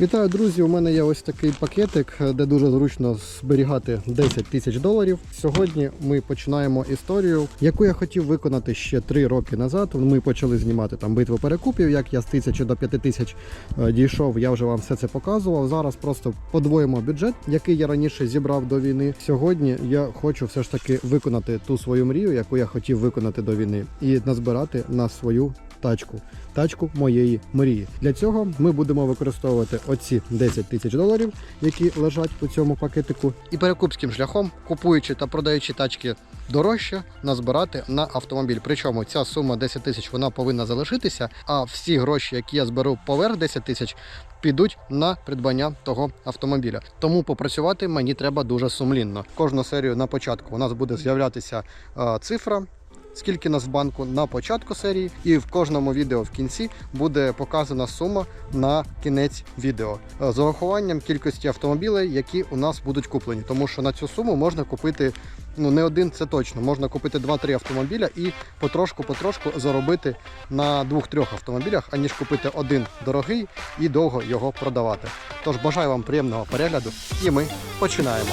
Вітаю, друзі! У мене є ось такий пакетик, де дуже зручно зберігати 10 тисяч доларів. Сьогодні ми починаємо історію, яку я хотів виконати ще 3 роки назад. Ми почали знімати там битву перекупів, як я з тисячі до 5 тисяч е, дійшов. Я вже вам все це показував. Зараз просто подвоїмо бюджет, який я раніше зібрав до війни. Сьогодні я хочу все ж таки виконати ту свою мрію, яку я хотів виконати до війни, і назбирати на свою тачку. Тачку моєї мрії. Для цього ми будемо використовувати оці 10 тисяч доларів, які лежать у цьому пакетику, і перекупським шляхом, купуючи та продаючи тачки дорожче, назбирати на автомобіль. Причому ця сума 10 тисяч вона повинна залишитися, а всі гроші, які я зберу поверх 10 тисяч, підуть на придбання того автомобіля. Тому попрацювати мені треба дуже сумлінно. Кожну серію на початку у нас буде з'являтися е, цифра скільки нас в банку на початку серії, і в кожному відео в кінці буде показана сума на кінець відео Е, з урахуванням кількості автомобілей, які у нас будуть куплені. Тому що на цю суму можна купити ну не один, це точно. Можна купити 2-3 автомобіля і потрошку-потрошку заробити на двох-трьох автомобілях, аніж купити один дорогий і довго його продавати. Тож бажаю вам приємного перегляду, і ми починаємо.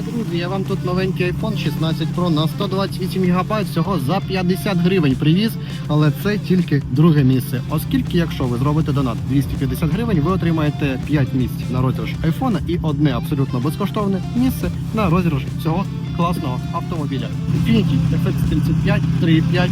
Друзі! Я вам тут новенький iPhone 16 Pro на 128 ГБ всього за 50 гривень привіз, але це тільки друге місце. Оскільки, якщо ви зробите донат 250 гривень, ви отримаєте 5 місць на розіграш iPhone і одне абсолютно безкоштовне місце на розіграш цього класного автомобіля. Infiniti FX35 3.5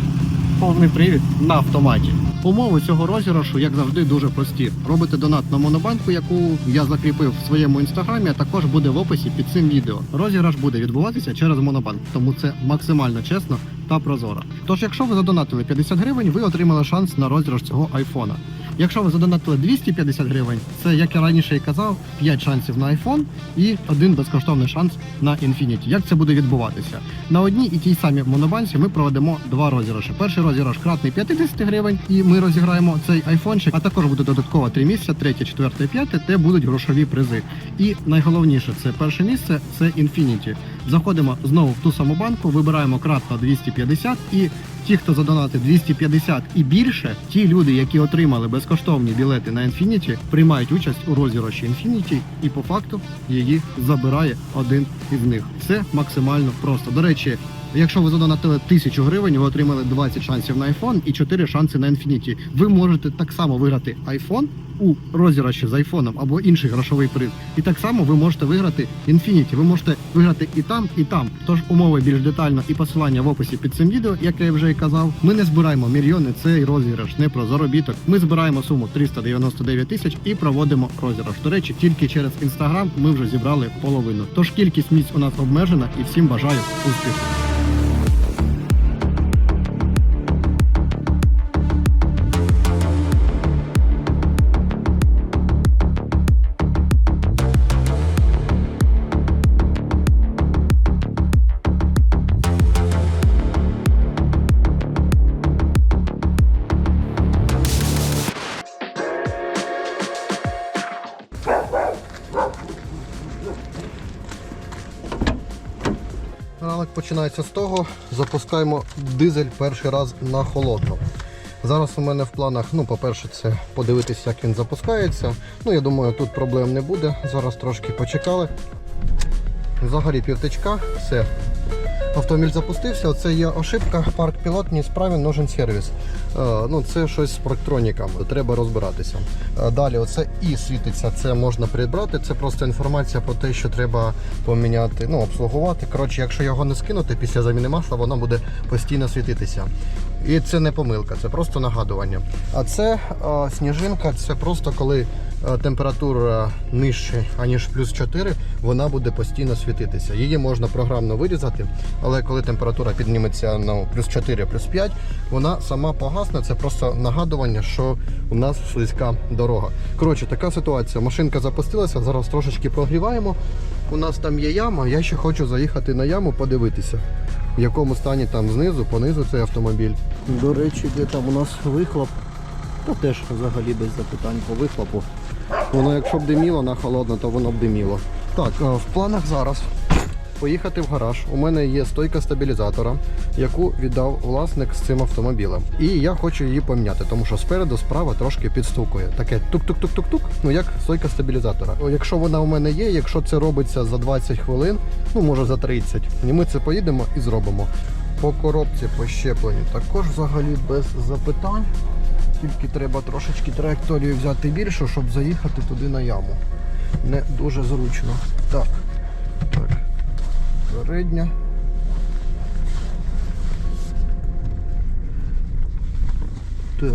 повний привід на автоматі. Умови цього розіграшу, як завжди, дуже прості. Робите донат на монобанку, яку я закріпив в своєму інстаграмі, а також буде в описі під цим відео. Розіграш буде відбуватися через монобанк, тому це максимально чесно та прозоро. Тож, якщо ви задонатили 50 гривень, ви отримали шанс на розіграш цього айфона. Якщо ви задонатили 250 гривень, це як я раніше і казав, 5 шансів на iPhone і один безкоштовний шанс на Infinity. Як це буде відбуватися? На одній і тій самій монобанці ми проведемо два розіграші. Перший розіграш кратний 50 гривень, і ми розіграємо цей айфончик, а також буде додатково три місця, третє, четверте, п'яте, де будуть грошові призи. І найголовніше це перше місце це Infinity. Заходимо знову в ту саму банку, вибираємо кратно 250 і ті, хто задонатив 250 і більше, ті люди, які отримали безкоштовні білети на Infinity, приймають участь у розіграші Infinity і по факту її забирає один із них. Це максимально просто. До речі, якщо ви задонатили тисячу гривень, ви отримали 20 шансів на iPhone і 4 шанси на Infinity. Ви можете так само виграти iPhone у розіграші з айфоном або інший грошовий приз. І так само ви можете виграти Infinity. Ви можете виграти і там, і там. Тож умови більш детально і посилання в описі під цим відео, як я вже і казав. Ми не збираємо мільйони. Цей розіграш не про заробіток. Ми збираємо суму 399 тисяч і проводимо розіграш. До речі, тільки через інстаграм ми вже зібрали половину. Тож кількість місць у нас обмежена і всім бажаю успіху. Починається з того, запускаємо дизель перший раз на холодну. Зараз у мене в планах, ну, по-перше, це подивитися, як він запускається. Ну, я думаю, тут проблем не буде. Зараз трошки почекали. Взагалі півтичка, все. Автомобіль запустився, оце є ошибка, парк пілот не справен, нужен сервіс. Ну, це щось з парктроніками, треба розбиратися. Е, далі, оце і світиться, це можна прибрати. Це просто інформація про те, що треба поміняти, ну, обслугувати. Коротше, якщо його не скинути після заміни масла, воно буде постійно світитися. І це не помилка, це просто нагадування. А це е, сніжинка, це просто коли температура нижче, аніж плюс 4, вона буде постійно світитися. Її можна програмно вирізати, але коли температура підніметься на плюс 4, плюс 5, вона сама погасне. Це просто нагадування, що у нас слизька дорога. Коротше, така ситуація. Машинка запустилася, зараз трошечки прогріваємо. У нас там є яма, я ще хочу заїхати на яму, подивитися. в якому стані там знизу, понизу цей автомобіль. До речі, де там у нас вихлоп. Та теж взагалі без запитань по вихлопу. Воно якщо б диміло на холодно, то воно б диміло. Так, е, в планах зараз поїхати в гараж. У мене є стойка стабілізатора, яку віддав власник з цим автомобілем. І я хочу її поміняти, тому що спереду справа трошки підстукує. Таке тук-тук-тук-тук-тук, ну як стойка стабілізатора. Якщо вона у мене є, якщо це робиться за 20 хвилин, ну може за 30, і ми це поїдемо і зробимо. По коробці по щепленню також взагалі без запитань. Тільки треба трошечки траєкторію взяти більшу, щоб заїхати туди на яму. Не дуже зручно. Так. Так. Передня. Так.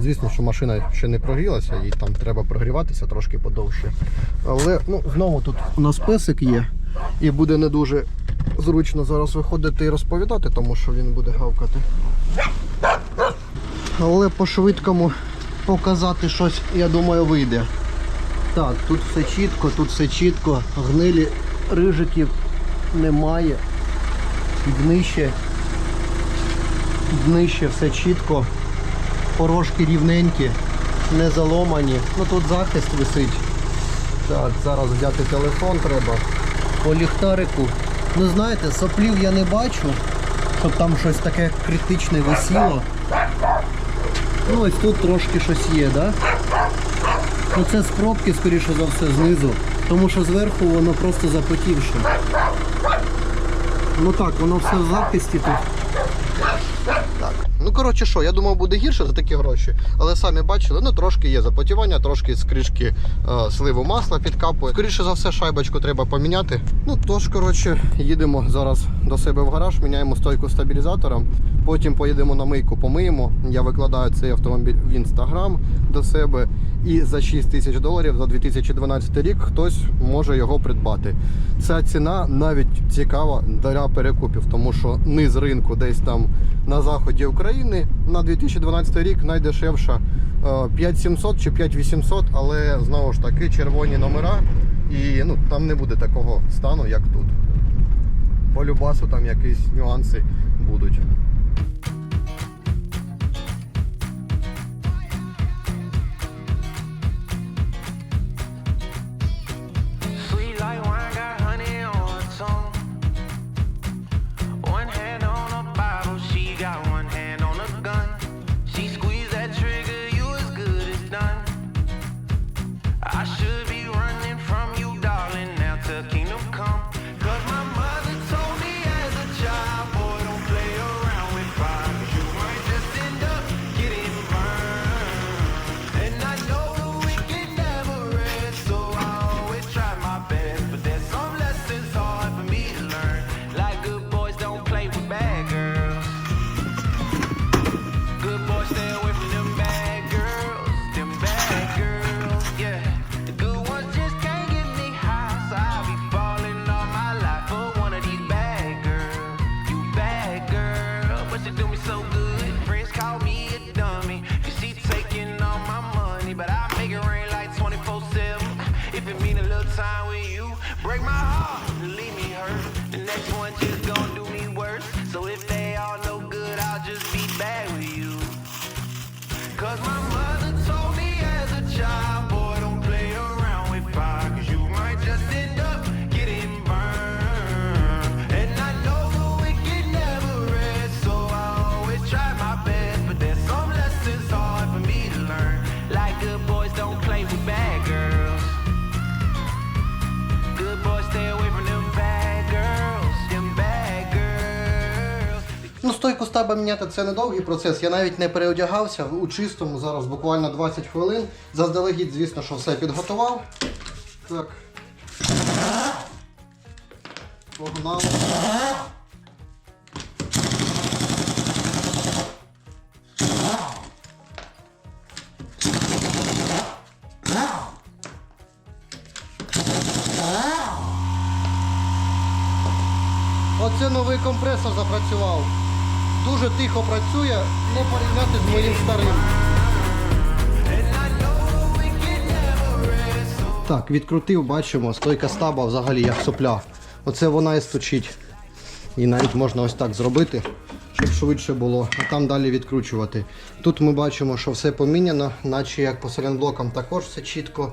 Звісно, що машина ще не прогрілася, їй там треба прогріватися трошки подовше. Але ну, знову тут у нас песик є, і буде не дуже зручно зараз виходити і розповідати, тому що він буде гавкати. Але по-швидкому показати щось, я думаю, вийде. Так, тут все чітко, тут все чітко, гнилі рижиків немає. Днище, днище все чітко, порожки рівненькі, не заломані. Ну тут захист висить. Так, зараз взяти телефон треба. По ліхтарику. Ну знаєте, соплів я не бачу, щоб там щось таке критичне висіло. Ну ось тут трошки щось є? Да? Ну це з пробки, скоріше за все, знизу. Тому що зверху воно просто запотівше. Ну так, воно все в захисті тут. Ну коротше що, я думав буде гірше за такі гроші, але самі бачили, ну трошки є запотівання, трошки з кришки е, сливу масла підкапує. Скоріше за все, шайбочку треба поміняти. Ну тож, коротше, їдемо зараз до себе в гараж, міняємо стойку стабілізатора. Потім поїдемо на мийку, помиємо. Я викладаю цей автомобіль в інстаграм до себе. І за 6 тисяч доларів за 2012 рік хтось може його придбати. Ця ціна навіть цікава для перекупів, тому що низ ринку десь там на заході України на 2012 рік найдешевша е, 5700 чи 5800, але знову ж таки червоні номера, і ну там не буде такого стану, як тут. По любасу там якісь нюанси будуть. song time with you, break my heart leave me hurt. The next one just gonna do стойку стаба міняти це недовгий процес. Я навіть не переодягався у чистому, зараз буквально 20 хвилин. Заздалегідь, звісно, що все підготував. Так. Погнали. Оце новий компресор запрацював. Дуже тихо працює, не порівняти з моїм старим. Так, відкрутив, бачимо, стойка стаба взагалі як сопля. Оце вона і стучить. І навіть можна ось так зробити, щоб швидше було, а там далі відкручувати. Тут ми бачимо, що все поміняно, наче як по саленблокам також все чітко.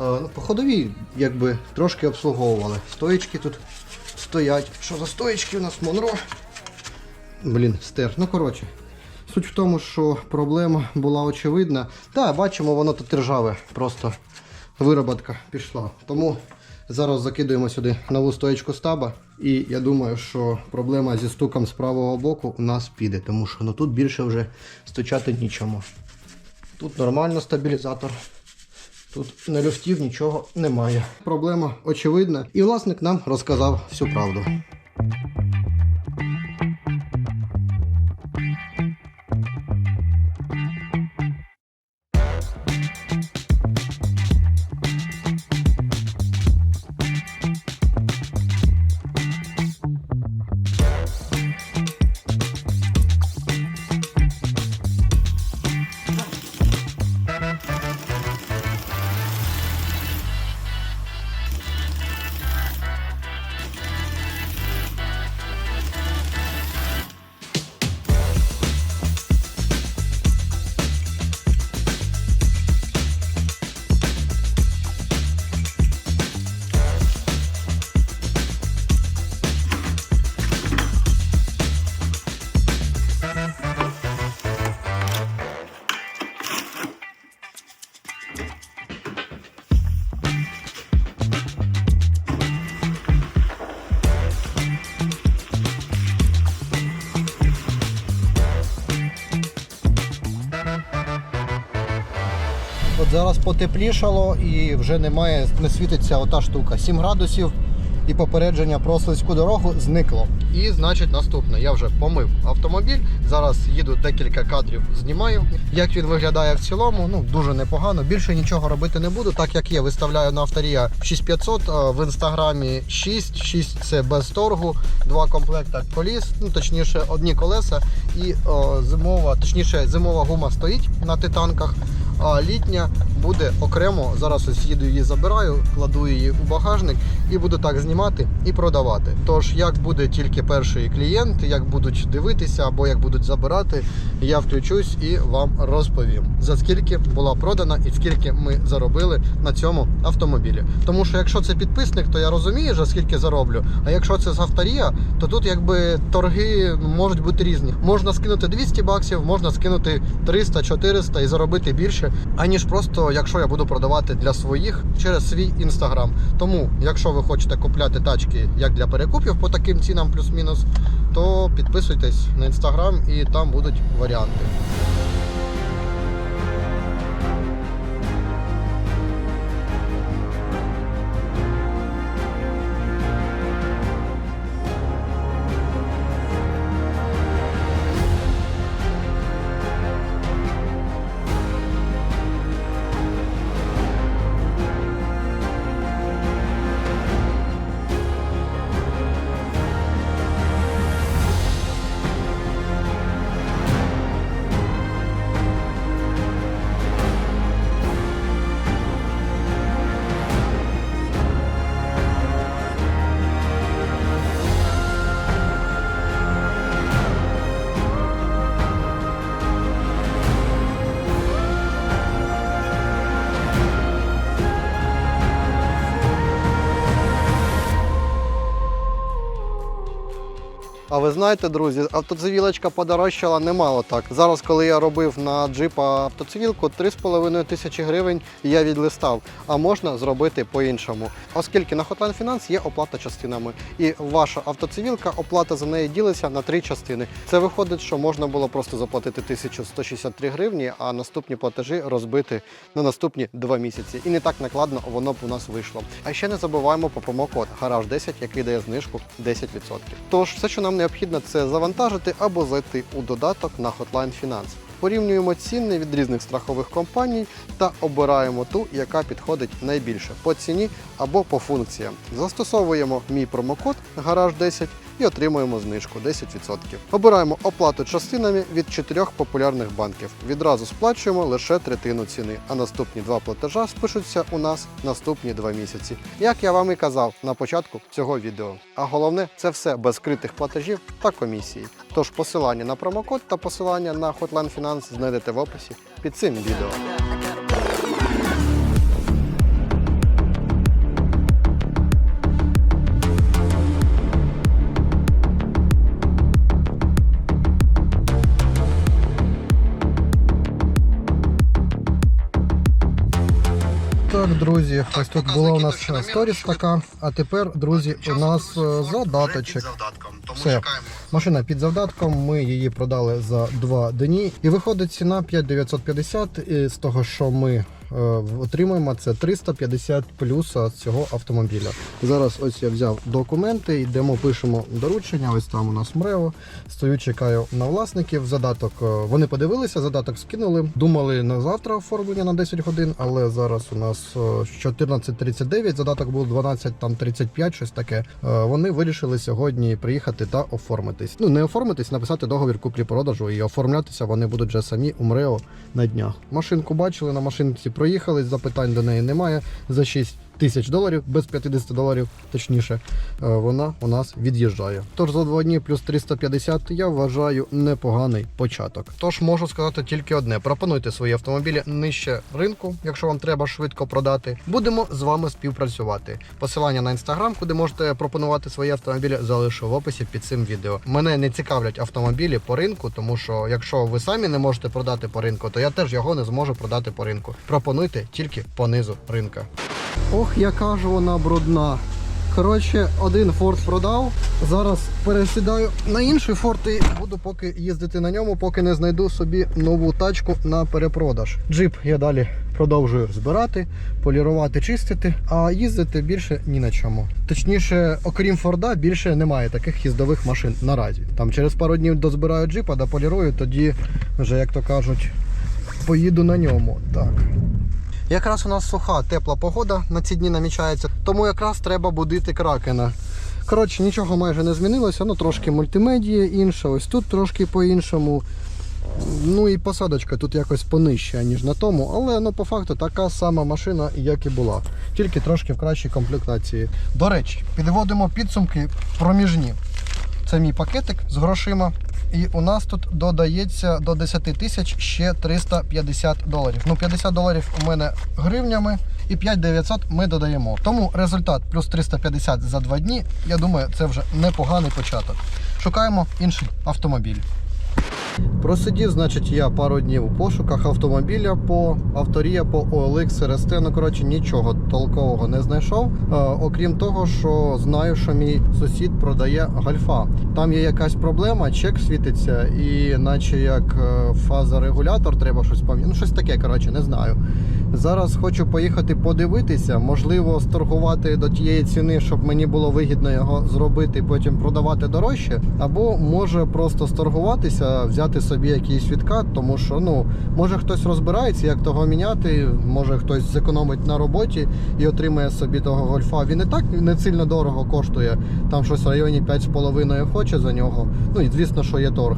Е, Ну, по ходовій якби трошки обслуговували. Стоїчки тут стоять. Що за стоїчки у нас Монро? Блін, стер. Ну коротше. Суть в тому, що проблема була очевидна. Так, бачимо, воно тут ржаве, просто вироботка пішла. Тому зараз закидуємо сюди нову стоєчку стаба. І я думаю, що проблема зі стуком з правого боку у нас піде, тому що ну, тут більше вже стучати нічому. Тут нормально стабілізатор. Тут на люфтів нічого немає. Проблема очевидна. І власник нам розказав всю правду. Потеплішало і вже немає, не світиться ота штука. 7 градусів і попередження про слизьку дорогу зникло. І значить наступне. Я вже помив автомобіль. Зараз їду декілька кадрів, знімаю. Як він виглядає в цілому, ну дуже непогано. Більше нічого робити не буду, так як є. Виставляю на авторія 6500, в інстаграмі 6. 6 це без торгу, два комплекта коліс, ну точніше, одні колеса і о, зимова, точніше, зимова гума стоїть на титанках. А літня буде окремо. Зараз ось їду її забираю, кладу її у багажник і буду так знімати і продавати. Тож, як буде тільки перший клієнт, як будуть дивитися або як будуть забирати, я включусь і вам розповім за скільки була продана і скільки ми заробили на цьому автомобілі. Тому що якщо це підписник, то я розумію, за скільки зароблю. А якщо це з авторія, то тут якби торги можуть бути різні. Можна скинути 200 баксів, можна скинути 300-400 і заробити більше, аніж просто якщо я буду продавати для своїх через свій інстаграм. Тому, якщо ви хочете купляти тачки як для перекупів по таким цінам плюс-мінус, то підписуйтесь на інстаграм і там будуть варіанти. А ви знаєте, друзі, автоцивілочка подорожчала немало так. Зараз, коли я робив на джипа автоцивілку, 3,5 тисячі гривень я відлистав. А можна зробити по-іншому. Оскільки на Hotline Finance є оплата частинами. І ваша автоцивілка, оплата за неї ділиться на три частини. Це виходить, що можна було просто заплатити 1163 гривні, а наступні платежі розбити на наступні два місяці. І не так накладно воно б у нас вийшло. А ще не забуваємо про промокод гараж 10, який дає знижку 10%. Тож все, що нам необхідно, це завантажити або зайти у додаток на Hotline Finance. Порівнюємо ціни від різних страхових компаній та обираємо ту, яка підходить найбільше по ціні або по функціям. Застосовуємо мій промокод гараж 10 і отримуємо знижку 10%. Обираємо оплату частинами від чотирьох популярних банків. Відразу сплачуємо лише третину ціни, а наступні два платежа спишуться у нас наступні два місяці. Як я вам і казав на початку цього відео. А головне, це все без скритих платежів та комісії. Тож посилання на промокод та посилання на Hotline Finance знайдете в описі під цим відео. Друзі, ось тут була у нас сторіс така, а тепер, друзі, у нас е, задаточок. Все. Машина під завдатком, ми її продали за два дні. І виходить ціна 5950. І з того, що ми отримуємо, це 350 плюса цього автомобіля. Зараз ось я взяв документи, йдемо, пишемо доручення. Ось там у нас МРЕО. Стою, чекаю на власників. Задаток е, вони подивилися, задаток скинули. Думали на завтра оформлення на 10 годин, але зараз у нас е, 14.39, задаток був 12, там 35, щось таке. Е, Вони вирішили сьогодні приїхати та оформитись. Ну не оформитись, написати договір куплі-продажу і оформлятися вони будуть вже самі у МРЕО на днях. Машинку бачили, на машинці проїхали, запитань до неї немає. За 6 тисяч доларів, без 50 доларів, точніше, е, вона у нас від'їжджає. Тож за два дні плюс 350 я вважаю непоганий початок. Тож можу сказати тільки одне: пропонуйте свої автомобілі нижче ринку, якщо вам треба швидко продати. Будемо з вами співпрацювати. Посилання на інстаграм, куди можете пропонувати свої автомобілі, залишу в описі під цим відео. Мене не цікавлять автомобілі по ринку, тому що якщо ви самі не можете продати по ринку, то я теж його не зможу продати по ринку. Пропонуйте тільки по низу ринка. Ох, яка ж вона брудна. Коротше, один Ford продав. Зараз пересідаю на інший Ford і буду поки їздити на ньому, поки не знайду собі нову тачку на перепродаж. Джип я далі продовжую збирати, полірувати, чистити, а їздити більше ні на чому. Точніше, окрім Форда, більше немає таких їздових машин наразі. Там через пару днів дозбираю джипа, дополірую, тоді вже, як то кажуть, поїду на ньому. Так. Якраз у нас суха, тепла погода на ці дні намічається, тому якраз треба будити кракена. Коротше, нічого майже не змінилося, ну трошки мультимедія інша, ось тут трошки по-іншому. Ну і посадочка тут якось понижча, ніж на тому, але ну по факту така сама машина, як і була, тільки трошки в кращій комплектації. До речі, підводимо підсумки проміжні. Це мій пакетик з грошима. І у нас тут додається до 10 тисяч ще 350 доларів. Ну, 50 доларів у мене гривнями і 5900 ми додаємо. Тому результат плюс 350 за 2 дні. Я думаю, це вже непоганий початок. Шукаємо інший автомобіль. Просидів, значить, я пару днів у пошуках автомобіля по авторія, по OLX, RST. Ну, коротше, нічого толкового не знайшов. Е, окрім того, що знаю, що мій сусід продає гальфа. Там є якась проблема, чек світиться, і наче як е, фазорегулятор, треба щось пам'ятати. Ну, щось таке, коротше, не знаю. Зараз хочу поїхати подивитися, можливо, сторгувати до тієї ціни, щоб мені було вигідно його зробити, потім продавати дорожче. Або може просто сторгуватися, взяти собі якийсь відкат, тому що ну може хтось розбирається, як того міняти, може хтось зекономить на роботі і отримає собі того гольфа. Він і так не сильно дорого коштує. Там щось в районі 5,5 хоче за нього. Ну і звісно, що є торг.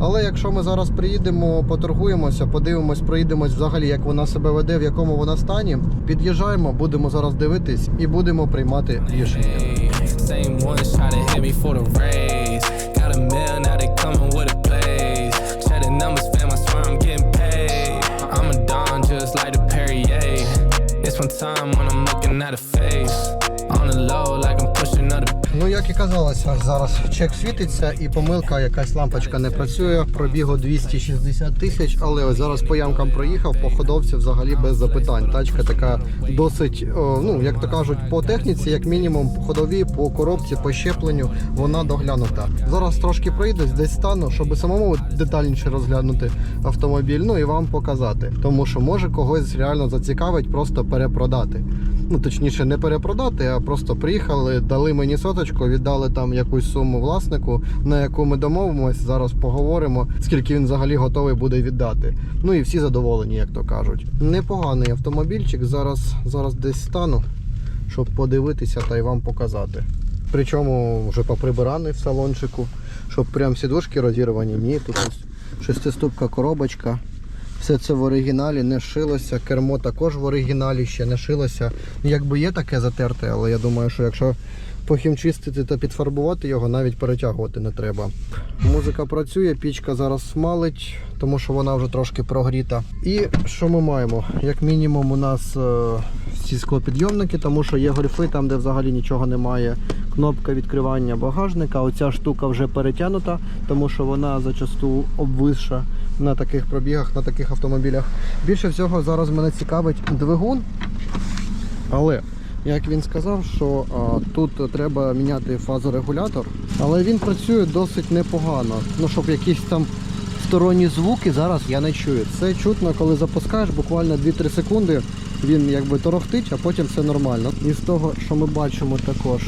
Але якщо ми зараз приїдемо, поторгуємося, подивимось, проїдемось взагалі, як вона себе веде, в якому вона стані, під'їжджаємо, будемо зараз дивитись і будемо приймати рішення. Just like the Perrier. It's one time when I'm looking at a face. Ну, як і казалося, зараз чек світиться і помилка, якась лампочка не працює. Пробігу 260 тисяч, але ось зараз по ямкам проїхав, по ходовці взагалі без запитань. Тачка така досить, ну як то кажуть, по техніці, як мінімум, по ходові, по коробці, по щепленню, вона доглянута. Зараз трошки проїдусь, десь стану, щоб самому детальніше розглянути автомобіль, ну і вам показати. Тому що може когось реально зацікавить просто перепродати. Ну, точніше, не перепродати, а просто приїхали, дали мені соточку, віддали там якусь суму власнику, на яку ми домовимось. Зараз поговоримо, скільки він взагалі готовий буде віддати. Ну і всі задоволені, як то кажуть. Непоганий автомобільчик. Зараз, зараз десь стану, щоб подивитися та й вам показати. Причому вже поприбираний в салончику, щоб прям сідушки розірвані. Ні, тут шестиступка коробочка. Все це в оригіналі не шилося. Кермо також в оригіналі ще не шилося. Якби є таке затерте, але я думаю, що якщо похімчистити та підфарбувати його, навіть перетягувати не треба. Музика працює, пічка зараз смалить, тому що вона вже трошки прогріта. І що ми маємо? Як мінімум, у нас е, всі склопідйомники, тому що є гольфи, там, де взагалі нічого немає. Кнопка відкривання багажника. Оця штука вже перетягнута, тому що вона зачасту обвисша на таких пробігах, на таких автомобілях. Більше всього зараз мене цікавить двигун. Але як він сказав, що а, тут треба міняти фазорегулятор, але він працює досить непогано. Ну, щоб якісь там сторонні звуки зараз я не чую. Це чутно, коли запускаєш, буквально 2-3 секунди він якби торохтить, а потім все нормально. І з того, що ми бачимо також,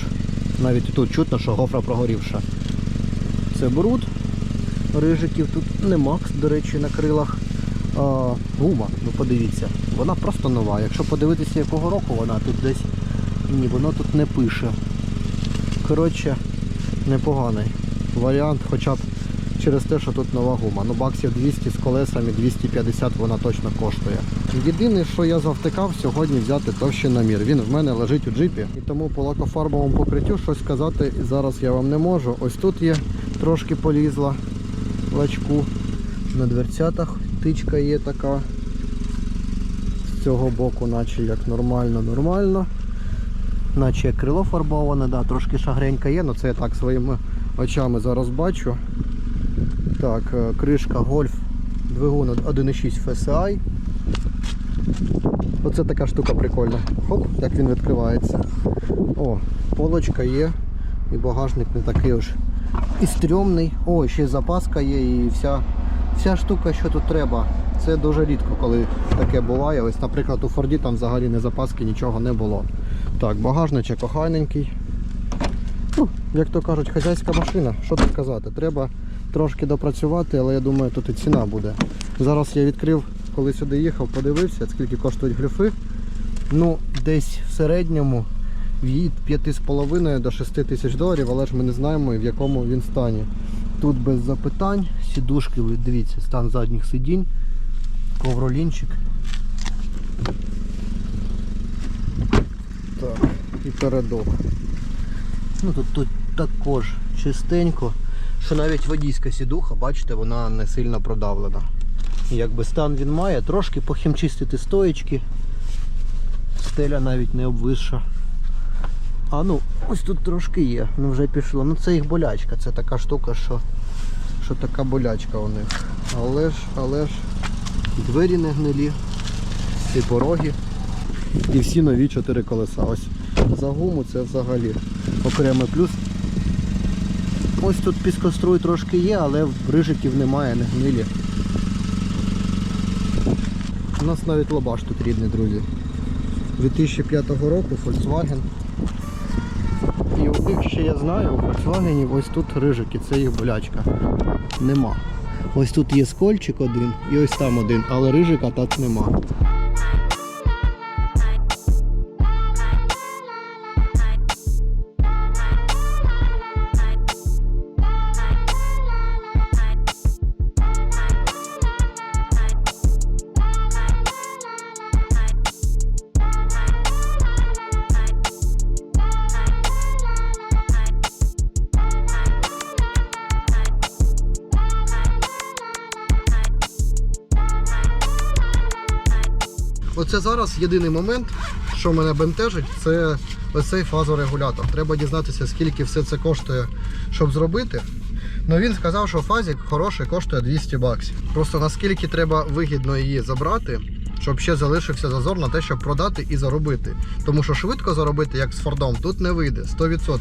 навіть тут чутно, що гофра прогорівша. Це бруд. Рижиків тут не Макс, до речі, на крилах. А, гума, ну подивіться, вона просто нова. Якщо подивитися, якого року вона тут десь. Ні, воно тут не пише. Коротше, непоганий варіант, хоча б через те, що тут нова гума. Ну баксів 200 з колесами, 250 вона точно коштує. Єдине, що я завтикав сьогодні взяти товщиномір. Він в мене лежить у джипі. І тому по лакофарбовому покриттю щось сказати зараз я вам не можу. Ось тут є трошки полізла лачку. На дверцятах тичка є така. З цього боку, наче як нормально, нормально. Наче крило фарбоване, да, трошки шагренька є, але це я так своїми очами зараз бачу. Так, е, кришка гольф, двигун 1.6 FSI. Оце така штука прикольна. Хоп, як він відкривається. О, полочка є. І багажник не такий уж і стрьомний. О, ще й запаска є і вся, вся штука, що тут треба. Це дуже рідко, коли таке буває. Ось, наприклад, у Форді там взагалі не запаски, нічого не було. Так, багажничок охайненький. Ну, як то кажуть, хазяйська машина. Що тут казати? Треба трошки допрацювати, але я думаю, тут і ціна буде. Зараз я відкрив, коли сюди їхав, подивився, скільки коштують грифи. Ну, десь в середньому від 5,5 до 6 тисяч доларів, але ж ми не знаємо, в якому він стані. Тут без запитань, сідушки, дивіться, стан задніх сидінь, ковролінчик. Так, і передок. Ну тут, тут також чистенько, що навіть водійська сідуха, бачите, вона не сильно продавлена. Якби стан він має, трошки похімчистити стоечки. Стеля навіть не обвисша. А ну, ось тут трошки є, ну вже пішло. Ну це їх болячка, це така штука, що, що така болячка у них. Але ж, але ж, двері не гнилі, всі пороги і всі нові чотири колеса. Ось за гуму це взагалі окремий плюс. Ось тут піскоструй трошки є, але рижиків немає, не гнилі. У нас навіть лабаш тут рідний, друзі. 2005 року Volkswagen. І у них ще я знаю, у Volkswagen ось тут рижики, це їх болячка. Нема. Ось тут є скольчик один і ось там один, але рижика так нема. Оце зараз єдиний момент, що мене бентежить, це оцей фазорегулятор. Треба дізнатися, скільки все це коштує, щоб зробити. Ну він сказав, що фазик хороший коштує 200 баксів. Просто наскільки треба вигідно її забрати, щоб ще залишився зазор на те, щоб продати і заробити. Тому що швидко заробити, як з Фордом, тут не вийде 100%.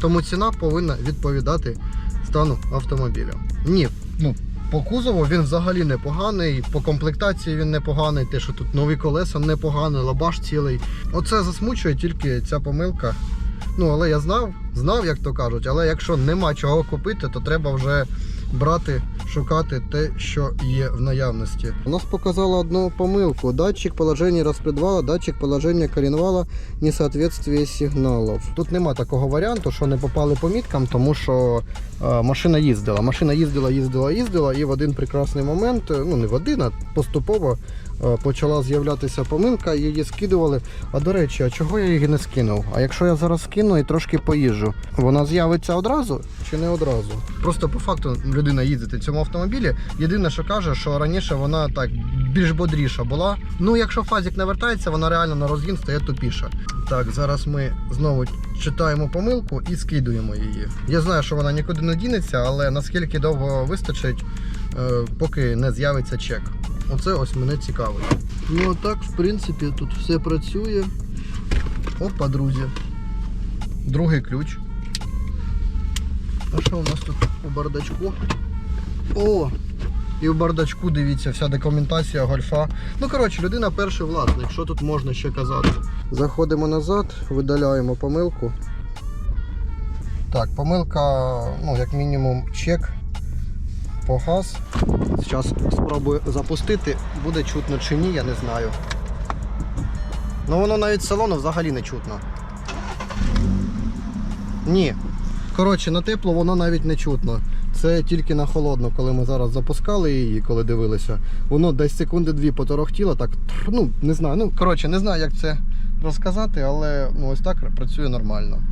Тому ціна повинна відповідати стану автомобіля. Ні, ну по кузову він взагалі непоганий, по комплектації він непоганий, те, що тут нові колеса непогані, лабаш цілий. Оце засмучує тільки ця помилка. Ну, але я знав, знав, як то кажуть, але якщо нема чого купити, то треба вже брати, шукати те, що є в наявності. У нас показала одну помилку. Датчик положення розпредвала, датчик положення коленвала, несоответствие сигналів. Тут нема такого варіанту, що не попали по міткам, тому що е, машина їздила. Машина їздила, їздила, їздила, і в один прекрасний момент, е, ну не в один, а поступово почала з'являтися помилка, її скидували. А до речі, а чого я її не скинув? А якщо я зараз скину і трошки поїжджу, вона з'явиться одразу чи не одразу? Просто по факту людина їздить в цьому автомобілі. Єдине, що каже, що раніше вона так більш бодріша була. Ну, якщо фазик не вертається, вона реально на розгін стає тупіша. Так, зараз ми знову читаємо помилку і скидуємо її. Я знаю, що вона нікуди не дінеться, але наскільки довго вистачить, е, поки не з'явиться чек. Оце ось мене цікавить. Ну а так, в принципі, тут все працює. Опа, друзі. Другий ключ. А що у нас тут у бардачку? О! І в бардачку, дивіться, вся документація гольфа. Ну, коротше, людина перший власник, що тут можна ще казати? Заходимо назад, видаляємо помилку. Так, помилка, ну, як мінімум, чек. Погас. Зараз спробую запустити. Буде чутно чи ні, я не знаю. Ну воно навіть салону взагалі не чутно. Ні. Коротше, на тепло воно навіть не чутно. Це тільки на холодно, коли ми зараз запускали її, коли дивилися. Воно десь секунди-дві поторохтіло, так, ну, не знаю. Ну, коротше, не знаю, як це розказати, але ну, ось так працює нормально.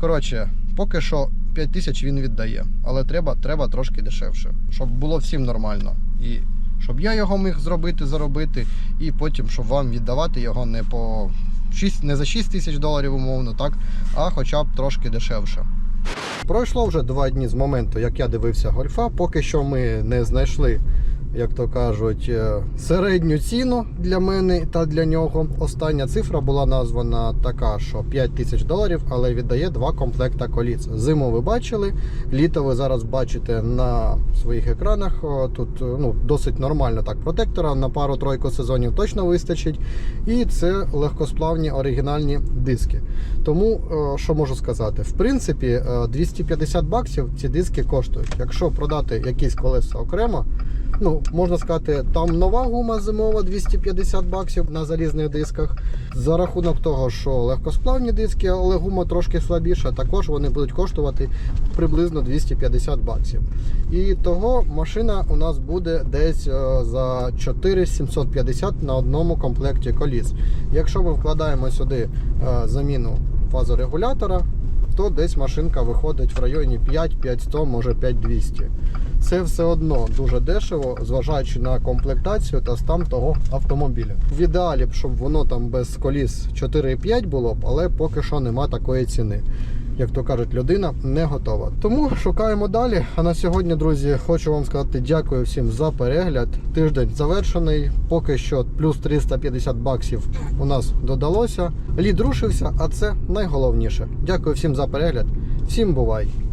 Коротше, поки що 5 тисяч він віддає, але треба, треба трошки дешевше, щоб було всім нормально. І щоб я його міг зробити, заробити, і потім, щоб вам віддавати його не по 6, не за 6 тисяч доларів, умовно, так, а хоча б трошки дешевше. Пройшло вже два дні з моменту, як я дивився гольфа. Поки що ми не знайшли, як то кажуть, е, середню ціну для мене та для нього. Остання цифра була названа така, що 5 тисяч доларів, але віддає два комплекта коліс. Зиму ви бачили, літо ви зараз бачите на своїх екранах. Тут е, ну, досить нормально так. Протектора на пару-тройку сезонів точно вистачить. І це легкосплавні оригінальні диски. Тому е, що можу сказати? В принципі, е, 250 баксів ці диски коштують. Якщо продати якісь колеса окремо, ну можна сказати, там нова гума зимова 250 баксів на залізних дисках. За рахунок того, що легкосплавні диски, але гума трошки слабіша, також вони будуть коштувати приблизно 250 баксів. І того машина у нас буде десь е, за 4750 на одному комплекті коліс. Якщо ми вкладаємо сюди е, заміну фазорегулятора, то десь машинка виходить в районі 5-500, може 5200. Це все одно дуже дешево, зважаючи на комплектацію та стан того автомобіля. В ідеалі б, щоб воно там без коліс 4,5 було б, але поки що нема такої ціни. Як то кажуть, людина не готова. Тому шукаємо далі. А на сьогодні, друзі, хочу вам сказати дякую всім за перегляд. Тиждень завершений. Поки що плюс 350 баксів у нас додалося. Лід рушився, а це найголовніше. Дякую всім за перегляд. Всім бувай!